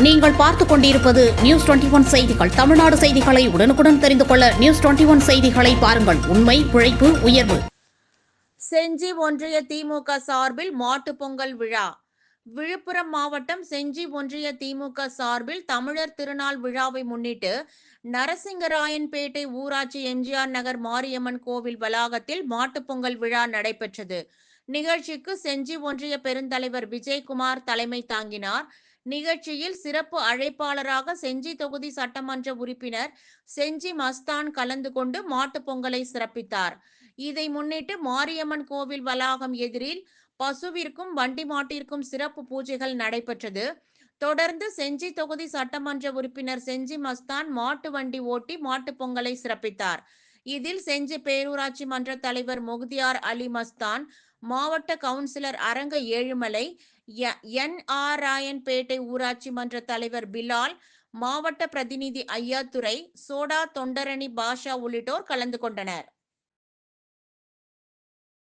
நீங்கள் பார்த்துக் கொண்டிருப்பது நியூஸ் டுவெண்டி ஒன் செய்திகள். தமிழ்நாடு செய்திகளை உடனுக்குடன் தெரிந்து கொள்ள நியூஸ் டுவெண்டி ஒன் செய்திகளை பாருங்கள். உண்மை உழைப்பு உயர்வு. செஞ்சி ஒன்றிய திமுக சார்பில் மாட்டு பொங்கல் விழா. விழுப்புரம் மாவட்டம் செஞ்சி ஒன்றிய திமுக சார்பில் தமிழர் திருநாள் விழாவை முன்னிட்டு நரசிங்கராயன்பேட்டை ஊராட்சி எம்ஜிஆர் நகர் மாரியம்மன் கோவில் வளாகத்தில் மாட்டுப் பொங்கல் விழா நடைபெற்றது. நிகழ்ச்சிக்கு செஞ்சி ஒன்றிய பெருந்தலைவர் விஜயகுமார் தலைமை தாங்கினார். நிகழ்ச்சியில் சிறப்பு அழைப்பாளராக செஞ்சி தொகுதி சட்டமன்ற உறுப்பினர் செஞ்சி மஸ்தான் கலந்து கொண்டு மாட்டுப் பொங்கலை சிறப்பித்தார். இதை முன்னிட்டு மாரியம்மன் கோவில் வளாகம் எதிரில் பசுவிற்கும் வண்டி மாட்டிற்கும் சிறப்பு பூஜைகள் நடைபெற்றது. தொடர்ந்து செஞ்சி தொகுதி சட்டமன்ற உறுப்பினர் செஞ்சி மஸ்தான் மாட்டு வண்டி ஓட்டி மாட்டுப் பொங்கலை சிறப்பித்தார். இதில் செஞ்சி பேரூராட்சி மன்ற தலைவர் முக்தியார் அலி மஸ்தான் மாவட்ட councillor Aranga Ezhumalai N R Rayanpettai ஊராட்சி மன்ற தலைவர் பிலால் மாவட்ட பிரதிநிதி ஐயாத்துறை சோடா தொண்டரணி பாஷா உள்ளிட்டோர் கலந்து கொண்டனர்.